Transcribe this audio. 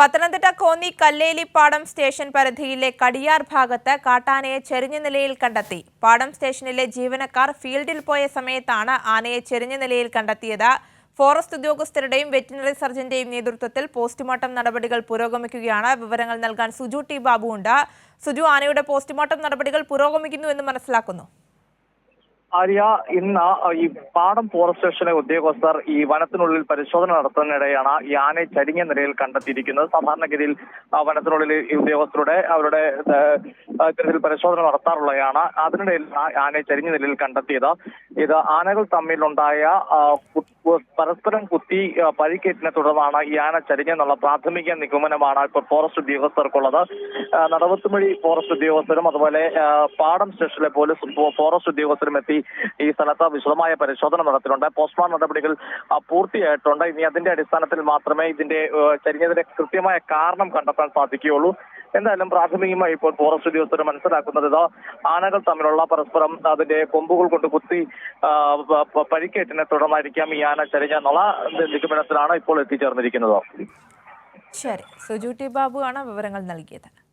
Pathanamthitta Konni കല്ലേലിപ്പാടം station പരിധിയിലെ കടിയാർ ഭാഗത്ത് കാട്ടാനയെ ചെരിഞ്ഞ നിലയിൽ കണ്ടെത്തി. പാടം സ്റ്റേഷനിലെ ജീവനക്കാർ ഫീൽഡിൽ പോയ സമയത്താണ് ആനയെ ചെരിഞ്ഞ നിലയിൽ കണ്ടെത്തിയത്. ഫോറസ്റ്റ് ഉദ്യോഗസ്ഥരുടെയും വെറ്റിനറി സർജന്റെയും നേതൃത്വത്തിൽ പോസ്റ്റ്മോർട്ടം നടപടികൾ പുരോഗമിക്കുകയാണ്. വിവരങ്ങൾ നൽകാൻ സുജു ടി ബാബു ഉണ്ട് സുജു ആനയുടെ പോസ്റ്റ്മോർട്ടം നടപടികൾ പുരോഗമിക്കുന്നു എന്ന് മനസ്സിലാക്കുന്നു. ആര്യ ഇന്ന് ഈ പാടം ഫോറസ്റ്റ് സ്റ്റേഷനിലെ ഉദ്യോഗസ്ഥർ ഈ വനത്തിനുള്ളിൽ പരിശോധന നടത്തുന്നതിനിടെയാണ് ഈ ചരിഞ്ഞ നിലയിൽ കണ്ടെത്തിയിരിക്കുന്നത്. സാധാരണഗതിയിൽ വനത്തിനുള്ളിൽ ഈ ഉദ്യോഗസ്ഥരുടെ അവരുടെ ഇത്തരത്തിൽ പരിശോധന നടത്താറുള്ളതാണ് അതിനിടയിലാണ് ആനയെ ചരിഞ്ഞ നിലയിൽ കണ്ടെത്തിയത്. ഇത് ആനകൾ തമ്മിലുണ്ടായ പരസ്പരം കുത്തി പരിക്കേറ്റിനെ തുടർന്നാണ് ഈ ആന ചരിഞ്ഞെന്നുള്ള പ്രാഥമിക നിഗമനമാണ് ഇപ്പോൾ ഫോറസ്റ്റ് ഉദ്യോഗസ്ഥർക്കുള്ളത്. നടവത്തുമഴി ഫോറസ്റ്റ് ഉദ്യോഗസ്ഥരും അതുപോലെ പാടം സ്റ്റേഷനിലെ പോലീസ് ഫോറസ്റ്റ് ഉദ്യോഗസ്ഥരും എത്തി ഈ സ്ഥലത്ത് വിശദമായ പരിശോധന നടത്തിയിട്ടുണ്ട്. പോസ്റ്റ്മോർട്ടം നടപടികൾ പൂർത്തിയായിട്ടുണ്ട്. ഇനി അതിന്റെ അടിസ്ഥാനത്തിൽ മാത്രമേ ഇതിന്റെ ചരിഞ്ഞതിന്റെ കൃത്യമായ കാരണം കണ്ടെത്താൻ സാധിക്കുകയുള്ളൂ. എന്തായാലും പ്രാഥമികമായി ഇപ്പോൾ ഫോറസ്റ്റ് ഉദ്യോഗസ്ഥർ മനസ്സിലാക്കുന്നത് ഇത് ആനകൾ തമ്മിലുള്ള പരസ്പരം അതിന്റെ കൊമ്പുകൾ കൊണ്ട് കുത്തി പരിക്കേറ്റിനെ തുടർന്നായിരിക്കാം ഈ ആന ചരിഞ്ഞെന്നുള്ള നിഗമനത്തിലാണ് ഇപ്പോൾ എത്തിച്ചേർന്നിരിക്കുന്നത്. ശരി. സുജു ടി ബാബു ആണ് വിവരങ്ങൾ നൽകിയത്.